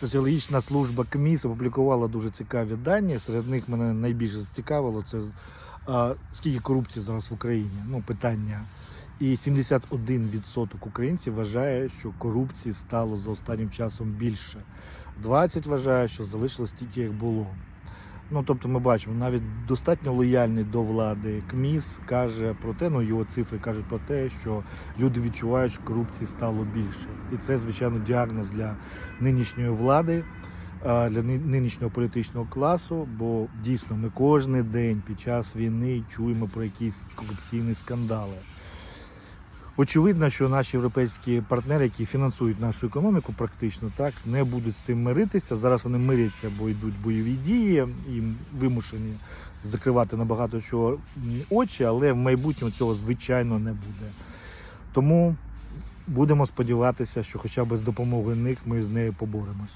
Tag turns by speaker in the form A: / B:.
A: соціологічна служба КМІС опублікувала дуже цікаві дані. Серед них мене найбільше зацікавило це скільки корупції зараз в Україні. Ну, питання. І 71% українців вважає, що корупції стало за останнім часом більше. 20 вважає, що залишилось тільки як було. Ну, тобто ми бачимо, навіть достатньо лояльний до влади КМІС каже про те, ну його цифри кажуть про те, що люди відчувають, що корупції стало більше. І це, звичайно, діагноз для нинішньої влади, для нинішнього політичного класу, бо дійсно ми кожен день під час війни чуємо про якісь корупційні скандали. Очевидно, що наші європейські партнери, які фінансують нашу економіку, практично так не будуть з цим миритися. Зараз вони миряться, бо йдуть бойові дії і вимушені закривати набагато чого очі, але в майбутньому цього звичайно не буде. Тому будемо сподіватися, що хоча б з допомогою них ми з нею поборемось.